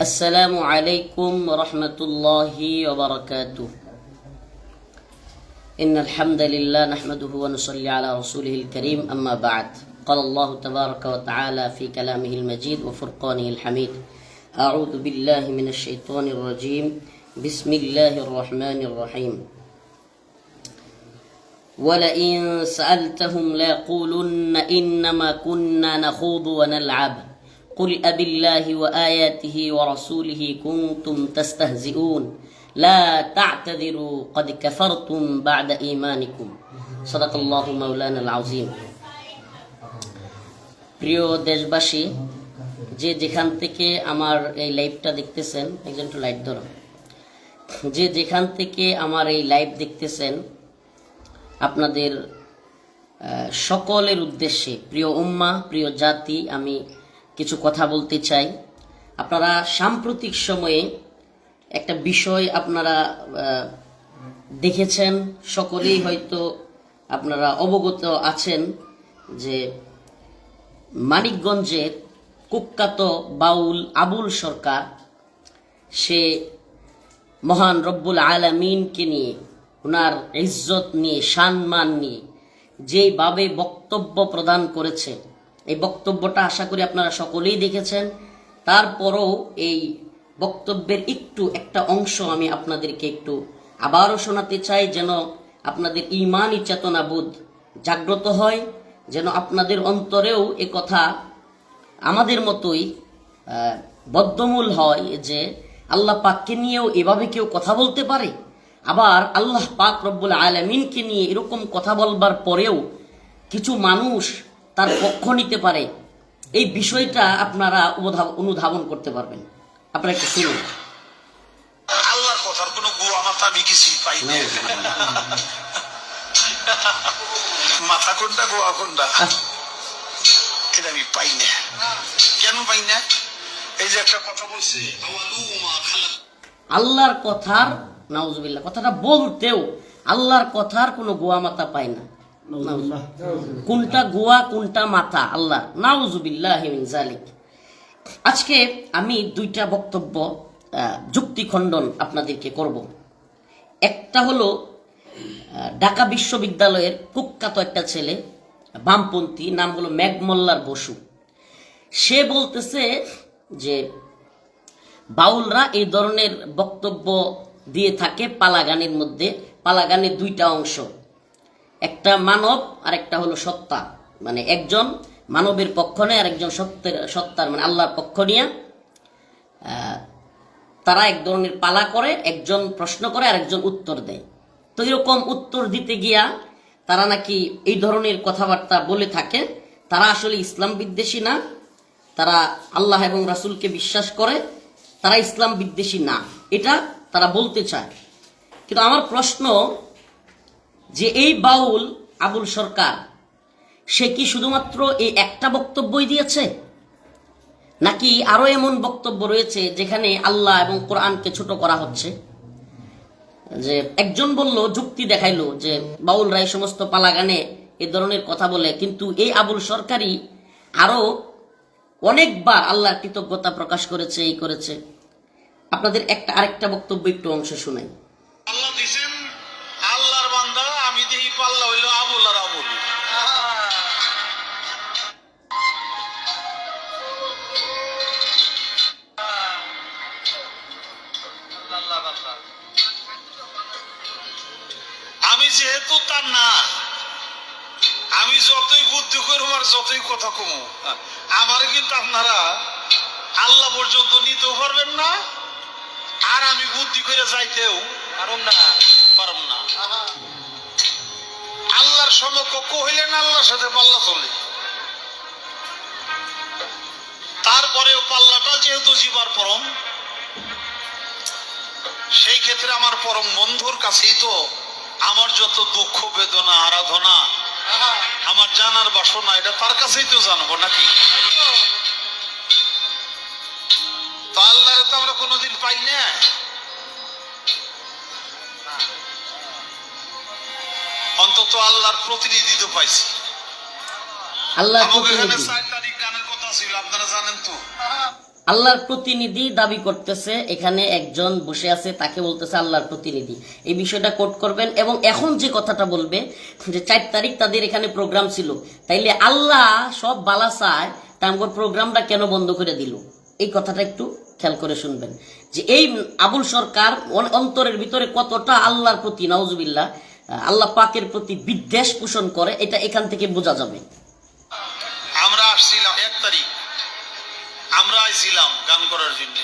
السلام عليكم ورحمة الله وبركاته. إن الحمد لله نحمده ونصلي على رسوله الكريم أما بعد. قال الله تبارك وتعالى في كلامه المجيد وفرقانه الحميد أعوذ بالله من الشيطان الرجيم. بسم الله الرحمن الرحيم. ولئن سألتهم ليقولن إنما كنا نخوض ونلعب. قل أب الله وآياته ورسوله كنتم تستهزئون لا تعتذروا قد كفرتم بعد إيمانكم صدق الله مولانا العظيم প্রিয় দেশবাসী যে যেখান থেকে আমার এই লাইভটা দেখতেছেন একজন একটু লাইট ধরো যে যেখান থেকে আমার এই লাইভ দেখতেছেন আপনাদের আহ, সকলের উদ্দেশ্যে প্রিয় উম্মা প্রিয় জাতি আমি কিছু কথা বলতে চাই। আপনারা সাম্প্রতিক সময়ে একটা বিষয় আপনারা দেখেছেন, সকলেই হয়তো আপনারা অবগত আছেন যে মানিকগঞ্জের কুখ্যাত বাউল আবুল সরকার, সে মহান রব্বুল আলামিনকে নিয়ে ওনার ইজ্জত নিয়ে, সম্মান নিয়ে যেভাবে বক্তব্য প্রদান করেছে এই বক্তব্যটা আশা করি আপনারা সকলেই দেখেছেন। তারপরও এই বক্তব্যের একটু একটা অংশ আমি আপনাদেরকে একটু আবারও শোনাতে চাই, যেন আপনাদের ইমানই চেতনাবোধ জাগ্রত হয়, যেন আপনাদের অন্তরেও এ কথা আমাদের মতোই বদ্ধমূল হয় যে আল্লাহ পাককে নিয়েও এভাবে কেউ কথা বলতে পারে। আবার আল্লাহ পাক রব্বুল আলমিনকে নিয়ে এরকম কথা বলবার পরেও কিছু মানুষ তার পক্ষ নিতে পারে এই বিষয়টা আপনারা অনুধা- অনুধাবন করতে পারবেন। আপনারা একটু শুনুন। আল্লাহর কথার কোনো আমি কিছুই পাই না মাথা কোনটা গোয়া কোনটা? এটা আমি পাই না কেন পাই না এই যে একটা কথা বলছে আল্লাহর কথার নাউজুবিল্লাহ কথাটা বলতেও আল্লাহর কথার কোনো গোয়া মাথা পায় না। কোনটা গোয়া, কোনটা মাথা, আল্লাহ। নাউজুবিল্লাহ জালিক আজকে আমি দুইটা বক্তব্য যুক্তি খণ্ডন আপনাদেরকে করব। একটা হলো ঢাকা বিশ্ববিদ্যালয়ের কুখ্যাত একটা ছেলে, বামপন্থী, নাম হলো মেঘমল্লার বসু। সে বলতেছে যে, বাউলরা এই ধরনের বক্তব্য দিয়ে থাকে পালাগানের মধ্যে। পালাগানের দুইটা অংশ। একটা মানব আর একটা হলো সত্তা। মানে একজন মানবের পক্ষ নেয় আর একজন সত্যের, সত্তার মানে আল্লাহর পক্ষ নিয়ে তারা এক ধরনের পালা করে, একজন প্রশ্ন করে আর একজন উত্তর দেয়। তো এরকম উত্তর দিতে গিয়া তারা নাকি এই ধরনের কথাবার্তা বলে থাকে। তারা আসলে ইসলাম বিদ্বেষী না। তারা আল্লাহ এবং রাসুলকে বিশ্বাস করে। তারা ইসলাম বিদ্বেষী না। এটা তারা বলতে চায়। কিন্তু আমার প্রশ্ন যে এই বাউল আবুল সরকার, সে কি শুধুমাত্র এই একটা বক্তব্যই দিয়েছে? নাকি আরও এমন বক্তব্য রয়েছে যেখানে আল্লাহ এবং কোরআনকে ছোট করা হচ্ছে? যে একজন বলল, যুক্তি দেখাইলো যে বাউল রায় সমস্ত পালাগানে এ ধরনের কথা বলে, কিন্তু এই আবুল সরকারি আরও অনেকবার আল্লাহর কৃতজ্ঞতা প্রকাশ করেছে, এই করেছে। আপনাদের একটা আরেকটা বক্তব্য একটু অংশ শুনাই। যতই কথা কমু আমার কিন্তু আপনারা আল্লাহ পর্যন্ত নিতেও পারবেন না, আর আমি বুদ্ধি করে যাইতেও পারম না পারম না। আল্লাহর সমকক্ষ হইলেন আল্লাহর সাথে পাল্লা চলে তারপরেও পাল্লাটা যেহেতু জীবার পরম, সেই ক্ষেত্রে আমার পরম বন্ধুর কাছেই তো আমার যত দুঃখ বেদনা, আরাধনা আমার জানার বাসনা এটা তার কাছেই তো জানব নাকি? তো আল্লাহরে তো আমরা কোনোদিন পাই না। অন্তত আল্লাহর প্রতিনিধি তো পাইছি। আল্লাহ এখানে চার তারিখ গানের কথা ছিল আপনারা জানেন তো? আল্লাহর প্রতিনিধি দাবি করতেছে, এখানে একজন বসে আছে, তাকে বলতেছে আল্লাহর প্রতিনিধি। এই বিষয়টা কোট করবেন এবং এখন যে কথাটা বলবে, যে চার তারিখ তাদের এখানে প্রোগ্রাম ছিল। তাইলে আল্লাহ সব বালা চায়, তা আমার প্রোগ্রামটা কেন বন্ধ করে দিল? এই কথাটা একটু খেয়াল করে শুনবেন। যে এই আবুল সরকার অন- অন্তরের ভিতরে কতটা আল্লাহর প্রতি নওজুবিল্লাহ আল্লাহ পাকের প্রতি বিদ্বেষ পোষণ করে, এটা এখান থেকে বোঝা যাবে। আমরা আসছিলাম এক তারিখ। আমরা আইছিলাম গান করার জন্য।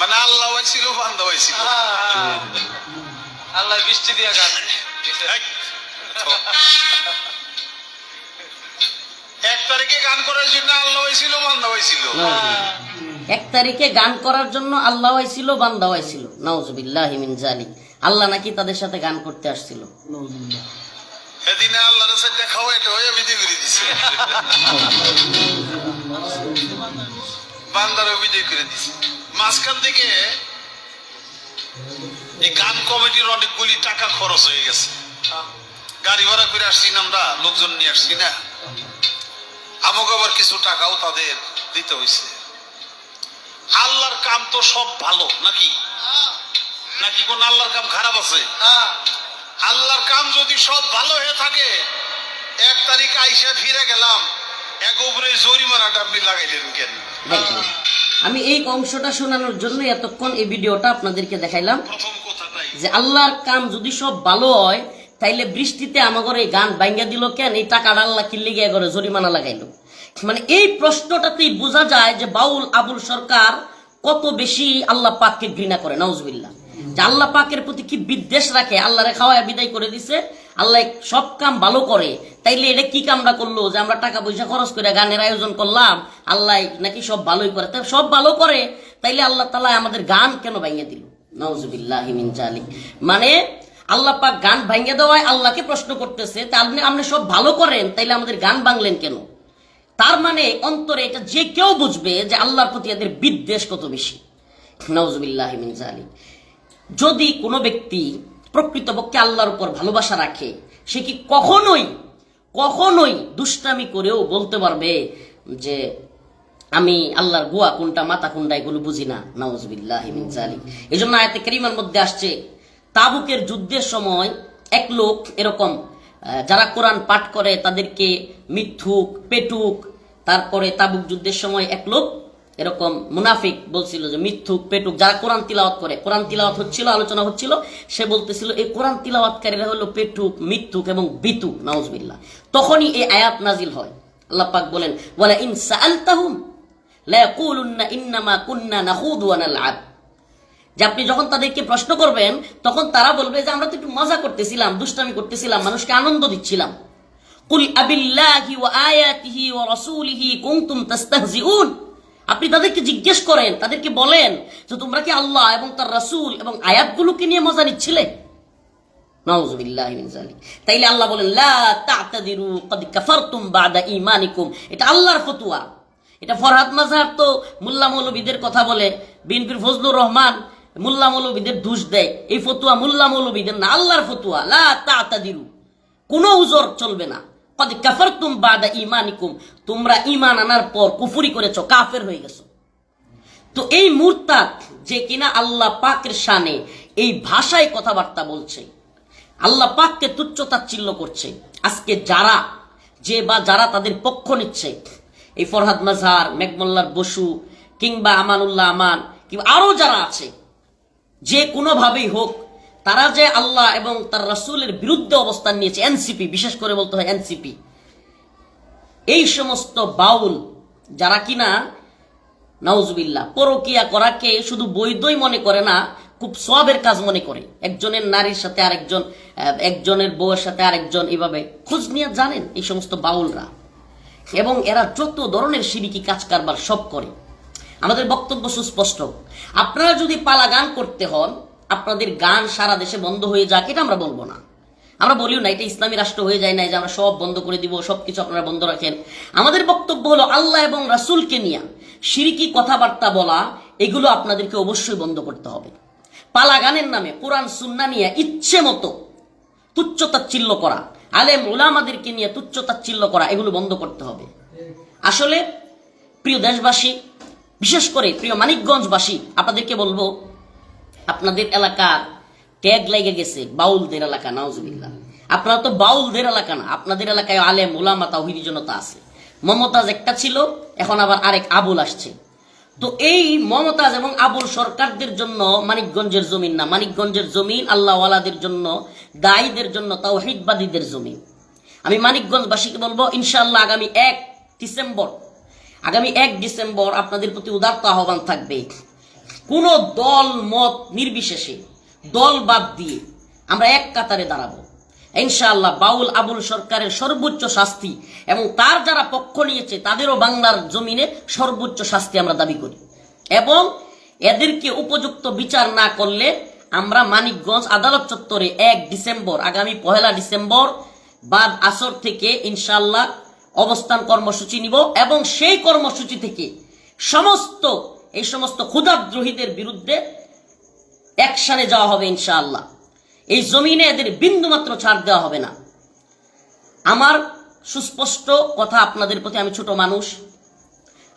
মানে আল্লাহ হয়েছিল বান্ধব হয়েছিল। আল্লাহ বৃষ্টি দিয়া গান এক তারিখে গান করার জন্য আল্লাহ হয়েছিল বান্ধব হয়েছিল। এক তারিখে গান করার জন্য আল্লাহ আইছিল বান্দা আইছিল নাউজুবিল্লাহ মিন জালিক। আল্লাহ নাকি তাদের সাথে গান করতে আসছিল। এদিনে দেখাও এটা হয়ে বিধি করে দিছে। বান্দার করে দিছে। মাঝখান থেকে এই গান কমিটির অনেকগুলি টাকা খরচ হয়ে গেছে। গাড়ি ভাড়া করে আসছি আমরা, লোকজন নিয়ে আসছি না। আমাকে আবার কিছু টাকাও তাদের দিতে হয়েছে আল্লাহর কাম তো সব ভালো, নাকি? নাকি কোন আল্লাহর কাম খারাপ আছে? আল্লাহর কাম যদি সব ভালো হয়ে থাকে এক তারিখ আইসা ফিরে গেলাম এক উপরে জরিমানাটা আপনি লাগাইলেন কেন? আমি এই অংশটা শোনানোর জন্য এতক্ষণ এই ভিডিওটা আপনাদেরকে দেখাইলাম প্রথম কথাটাই যে আল্লাহর কাম যদি সব ভালো হয় তাইলে বৃষ্টিতে আমাগর এই গান ভাঙ্গা দিল কেন? এই টাকাটা আল্লাহ কিল্লি গিয়ে করে জরিমানা লাগাইলো। মানে এই প্রশ্নটাতেই বোঝা যায় যে বাউল আবুল সরকার কত বেশি আল্লাহ পাককে ঘৃণা করে নওজবিল্লা যে আল্লাহ পাকের প্রতি কি বিদ্বেষ রাখে? আল্লাহরে খাওয়ায় বিদায় করে দিছে। আল্লাহ সব কাম ভালো করে। তাইলে এটা কি কামরা করল? যে আমরা টাকা পয়সা খরচ করে গানের আয়োজন করলাম, আল্লাহ নাকি সব ভালোই করে। তাই সব ভালো করে, তাইলে আল্লাহ তালা আমাদের গান কেন ভাঙিয়ে দিল? মিন আল্লাহ পাক গান ভাঙিয়ে দেওয়ায় আল্লাহকে প্রশ্ন করতেছে, তা আপনি সব ভালো করেন, তাইলে আমাদের গান ভাঙলেন কেন? তার মানে অন্তরে এটা যে কেউ বুঝবে যে আল্লাহর প্রতি এদের বিদ্বেষ কত বেশি। নওজুবিল্লাহ মিন জালিক যদি কোনো ব্যক্তি প্রকৃতপক্ষে আল্লাহর উপর ভালোবাসা রাখে, সে কি কখনোই কখনোই দুষ্টামি করেও বলতে পারবে যে আমি আল্লাহর গোয়া কোনটা, মাথা কোনটা, এগুলো বুঝি না। নওয়াজবিল্লাহ এই জন্য আয়াতে করিমার মধ্যে আসছে, তাবুকের যুদ্ধের সময় এক লোক এরকম যারা কোরআন পাঠ করে তাদেরকে মিথ্যুক, পেটুক, তারপরে তাবুক যুদ্ধের সময় এক লোক এরকম মুনাফিক বলছিল যে মিথ্যুক, পেটুক, যারা কোরআন তিলাওয়াত করে, কোরআন তিলাওয়াত হচ্ছিল, আলোচনা হচ্ছিল, সে বলতেছিল, এই কোরআন তিলাওয়াতকারীরা হলো পেটুক, মিথ্যুক এবং বিতু নাউজবিল্লাহ। তখনই এই আয়াত নাজিল হয়। আল্লাহ পাক বলেন ওয়ালা ইন সাআলতাহুম, লা ইন্নামা কুন্না নাখুদু ওয়া নালআব। যে আপনি যখন তাদেরকে প্রশ্ন করবেন, তখন তারা বলবে যে, আমরা তো একটু মজা করতেছিলাম, দুষ্টামি করতেছিলাম, মানুষকে আনন্দ দিচ্ছিলাম। কুল আবিল্লাহি ওয়া আয়াতিহি ওয়া রাসূলিহি কুনতুম তাস্তাহজিউন। আপনি তাদেরকে জিজ্ঞেস করেন, তাদেরকে বলেন যে তোমরা কি আল্লাহ এবং তার রাসূল এবং আয়াতগুলোকে নিয়ে মজা নিচ্ছিলে? তাইলে আল্লাহ বলেন এটা আল্লাহর ফতোয়া। এটা ফরহাদ মাযহাব তো মোল্লা মৌলবীদের কথা বলে। বিএনপির ফজলুর রহমান মোল্লা মৌলবীদের দোষ দেয়। এই ফতোয়া মোল্লা মৌলবীদের না, আল্লাহর ফতোয়া। লা তা'তাদিরু। কোনো উজর চলবে না। কদ কাফারতুম বাদা ঈমানিকুম তোমরা ঈমান আনার পর কুফরি করেছ, কাফের হয়ে গেছো। তো এই মুরতাদ যে কিনা আল্লাহ পাকের শানে এই ভাষায় কথাবার্তা বলছে, আল্লাহ পাককে তুচ্ছ তাচ্ছিল্য করছে। আজকে যারা, যে বা যারা তাদের পক্ষ নিচ্ছে, এই ফরহাদ মাঝহার মেঘমল্লার বসু, কিংবা আমানুল্লাহ আমান, কিংবা আরও যারা আছে, যে কোনোভাবেই হোক তারা যে আল্লাহ এবং তার রাসূলের বিরুদ্ধে অবস্থান নিয়েছে এনসিপি বিশেষ করে বলতে হয় এনসিপি এই সমস্ত বাউল, যারা কিনা, নাউজুবিল্লাহ, পরকিয়া করাকে শুধু বৈধই মনে করে না, খুব সবের কাজ মনে করে। একজনের নারীর সাথে আরেকজন একজনের বউয়ের সাথে আরেকজন এভাবে খোঁজ নিয়ে জানেন এই সমস্ত বাউলরা। এবং এরা যত ধরনের সিরিকি কাজ কারবার সব করে। আমাদের বক্তব্য সুস্পষ্ট। আপনারা যদি পালা গান করতে হন আপনাদের গান সারা দেশে বন্ধ হয়ে যাক, এটা আমরা বলব না। আমরা বলিও না, এটা ইসলামী রাষ্ট্র হয়ে যায় না যে আমরা সব বন্ধ করে দিব, সবকিছু আপনারা বন্ধ রাখেন। আমাদের বক্তব্য হলো আল্লাহ এবং রাসূলকে নিয়ে। সিরিকি কথাবার্তা বলা, এগুলো আপনাদেরকে অবশ্যই বন্ধ করতে হবে। পালা গানের নামে, কোরআন, সুন্না নিয়ে ইচ্ছে মতো তুচ্ছতাচ্ছিল্য করা, আলেম ওলামাদেরকে নিয়ে তুচ্ছতাচ্ছিল্য করা, এগুলো বন্ধ করতে হবে। আসলে, প্রিয় দেশবাসী, বিশেষ করে প্রিয় মানিকগঞ্জবাসী, আপনাদেরকে বলব আপনাদের এলাকার ট্যাগ লেগে গেছে, বাউলদের এলাকা, নাউজুবিল্লাহ। আপনারা তো বাউলদের এলাকা না, আপনাদের এলাকায় আলেম ওলামা তাহিদি জনতা আছে। মমতাজ একটা ছিল, এখন আবার আরেক আবুল আসছে। তো এই মমতাজ এবং আবুল সরকারদের জন্য মানিকগঞ্জের জমিন না, মানিকগঞ্জের জমিন আল্লাহওয়ালাদের জন্য, দায়ীদের জন্য তাও তাওহিদবাদীদের জমিন। আমি মানিকগঞ্জবাসীকে বলব, ইনশাআল্লাহ আগামী এক ডিসেম্বর, আগামী এক ডিসেম্বর আপনাদের প্রতি উদার্ত আহ্বান থাকবে। কোন দল, মত নির্বিশেষে দল বাদ দিয়ে আমরা এক কাতারে দাঁড়াবো। ইনশাআল্লাহ বাউল আবুল সরকারের সর্বোচ্চ শাস্তি এবং তার যারা পক্ষ নিয়েছে, তাদেরও বাংলার জমিনে সর্বোচ্চ শাস্তি আমরা দাবি করি। এবং এদেরকে উপযুক্ত বিচার না করলে আমরা মানিকগঞ্জ আদালত চত্বরে এক ডিসেম্বর, আগামী পহেলা ডিসেম্বর বাদ আসর থেকে ইনশাআল্লাহ অবস্থান কর্মসূচি নিব এবং সেই কর্মসূচি থেকে সমস্ত এই সমস্ত ক্ষুদাদ্রোহীদের বিরুদ্ধে অ্যাকশনে যাওয়া হবে ইনশাআল্লাহ। এই জমিনে এদের বিন্দুমাত্র ছাড় দেওয়া হবে না। আমার সুস্পষ্ট কথা আপনাদের প্রতি, আমি ছোট মানুষ।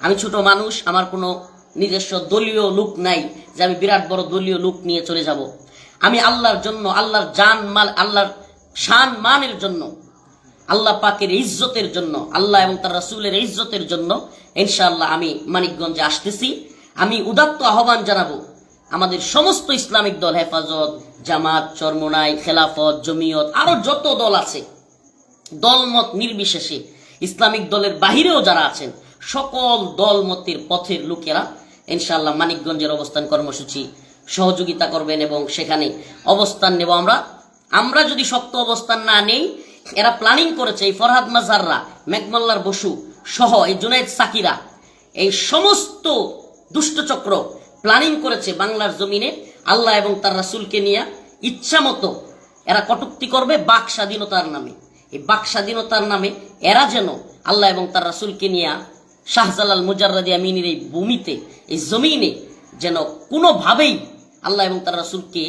আমি ছোট মানুষ, আমার কোনো নিজস্ব দলীয় লুক নাই যে আমি বিরাট বড় দলীয় লুক নিয়ে চলে যাব। আমি আল্লাহর জন্য, আল্লাহর জান মাল, আল্লাহর শান মানের জন্য, আল্লাহ পাকের ইজ্জতের জন্য, আল্লাহ এবং তার রাসূলের ইজ্জতের জন্য ইনশাআল্লাহ আমি মানিকগঞ্জে আসতেছি। আমি উদাত্ত আহ্বান জানাব আমাদের সমস্ত ইসলামিক দল, হেফাজত, জামাত, চরমোনাই, খেলাফত, জমিয়ত, আরও যত দল আছে, দলমত নির্বিশেষে ইসলামিক দলের বাহিরেও যারা আছেন, সকল দলমতের পথের লোকেরা ইনশাআল্লাহ মানিকগঞ্জের অবস্থান কর্মসূচি সহযোগিতা করবেন এবং সেখানে অবস্থান নেব আমরা। আমরা যদি শক্ত অবস্থান না নেই, এরা প্ল্যানিং করেছে এই ফরহাদ মাজাররা, মেঘমল্লার বসু সহ এই জুনাইদ সাকিরা, এই সমস্ত দুষ্টচক্র প্ল্যানিং করেছে বাংলার জমিনে আল্লাহ এবং তার রাসুলকে নিয়ে। ইচ্ছা মতো এরা কটুক্তি করবে বাক স্বাধীনতার নামে। এই বাক স্বাধীনতার নামে এরা যেন আল্লাহ এবং তার রাসূলকে নিয়ে শাহজালাল মুজাররাদি আমিনের এই ভূমিতে, এই জমিনে যেন কোনোভাবেই আল্লাহ এবং তার রাসুলকে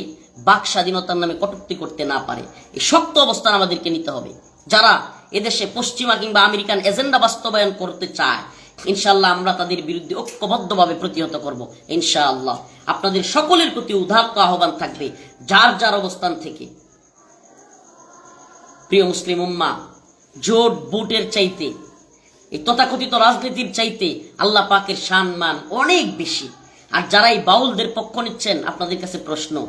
বাক স্বাধীনতার নামে কটুক্তি করতে না পারে। এই শক্ত অবস্থান আমাদেরকে নিতে হবে। যারা এদেশে পশ্চিমা কিংবা আমেরিকান এজেন্ডা বাস্তবায়ন করতে চায় ইনশাআল্লাহ আমরা তাদের বিরুদ্ধে ঐক্যবদ্ধভাবে প্রতিহত করব, ইনশাআল্লাহ। আপনাদের সকলের প্রতি উদার্ত আহ্বান থাকবে, যার যার অবস্থান থেকে। প্রিয় মুসলিম উম্মা, জোট বুটের চাইতে, এই তথাকথিত রাজনীতির চাইতে আল্লাহ পাকের সম্মান অনেক বেশি। আর যারা এই বাউলদের পক্ষ নিচ্ছেন, আপনাদের কাছে প্রশ্ন,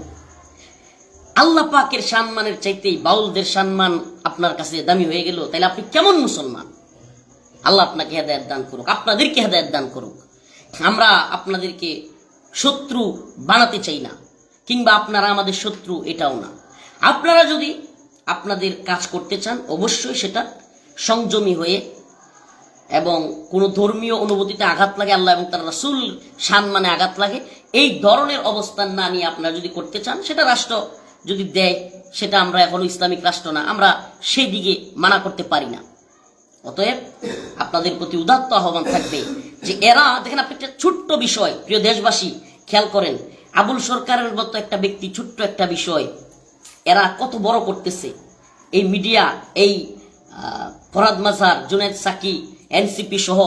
আল্লাহ পাকের সম্মানের চাইতেই বাউলদের সম্মান আপনার কাছে দামি হয়ে গেল? তাহলে আপনি কেমন মুসলমান? আল্লাহ আপনাকে হেদায়ত দান করুক, আপনাদেরকে হেদায়ত দান করুক। আমরা আপনাদেরকে শত্রু বানাতে চাই না, কিংবা আপনারা আমাদের শত্রু এটাও না। আপনারা যদি আপনাদের কাজ করতে চান, অবশ্যই সেটা সংযমী হয়ে এবং কোনো ধর্মীয় অনুভূতিতে আঘাত লাগে, আল্লাহ এবং তার রাসূল সম্মানে আঘাত লাগে, এই ধরনের অবস্থান না নিয়ে আপনারা যদি করতে চান, সেটা রাষ্ট্র যদি দেয়, সেটা আমরা এখনও ইসলামিক রাষ্ট্র না, আমরা সেই দিকে মানা করতে পারি না। অতএব আপনাদের প্রতি উদাত্ত আহ্বান থাকবে যে এরা, দেখেন আপনি একটা ছোট্ট বিষয়, প্রিয় দেশবাসী, খেয়াল করেন, আবুল সরকারের মতো একটা ব্যক্তি, ছোট্ট একটা বিষয়, এরা কত বড় করতেছে। এই মিডিয়া, এই ফরাদ মাজার, জুনেদ সাকি, এনসিপি সহ,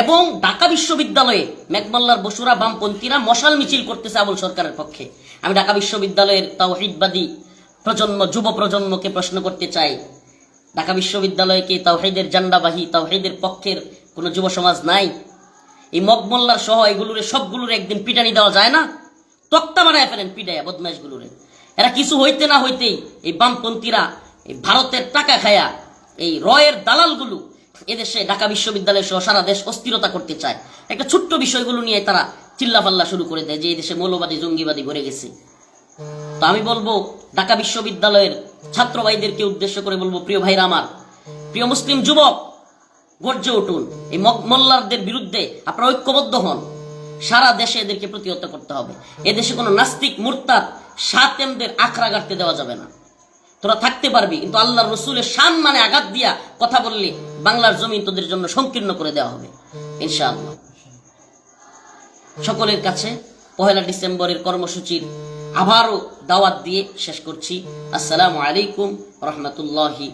এবং ঢাকা বিশ্ববিদ্যালয়ে মেঘমল্লার বসুরা বামপন্থীরা মশাল মিছিল করতেছে আবুল সরকারের পক্ষে। আমি ঢাকা বিশ্ববিদ্যালয়ের তাওহিদবাদী প্রজন্ম, যুব প্রজন্মকে প্রশ্ন করতে চাই ঢাকা বিশ্ববিদ্যালয়কে তাওহিদের জান্ডাবাহী তাওহিদের পক্ষের কোনো যুব সমাজ নাই? এই মগমল্লার সহ এগুলোর সবগুলোর একদিন পিটানি দেওয়া যায় না? তক্তা বানায় ফেলেন পিটাইয়া বদমাইশগুলোরে। এরা কিছু হইতে না হইতেই এই বামপন্থীরা এই ভারতের টাকা খায়া এই রয়ের দালালগুলো এদেশে ঢাকা বিশ্ববিদ্যালয় সহ সারা দেশ অস্থিরতা করতে চায়। একটা ছোট্ট বিষয়গুলো নিয়ে তারা চিল্লাফাল্লা শুরু করে দেয় যে, এই দেশে মৌলবাদী, জঙ্গিবাদী ভরে গেছে। তো আমি বলব, ঢাকা বিশ্ববিদ্যালয়ের ছাত্র ভাইদেরকে উদ্দেশ্য করে বলব, প্রিয় ভাইরা আমার, প্রিয় মুসলিম যুবক, গর্জে উঠুন। এই মোল্লারদের বিরুদ্ধে আপনারা ঐক্যবদ্ধ হন। সারা দেশে এদেরকে প্রতিহত করতে হবে। এদেশে কোনো নাস্তিক, মুরতাদ, সাতেমদের আখড়া গাড়তে দেওয়া যাবে না। তোরা থাকতে পারবি, কিন্তু আল্লাহর রসুলের শান মানে আঘাত দিয়া কথা বললে বাংলার জমিন তোদের জন্য সংকীর্ণ করে দেওয়া হবে। ইনশাআল্লাহ। সকলের কাছে পহেলা ডিসেম্বরের কর্মসূচির আবারও দাওয়াত দিয়ে শেষ করছি। আসসালামু আলাইকুম রহমতুল্লাহি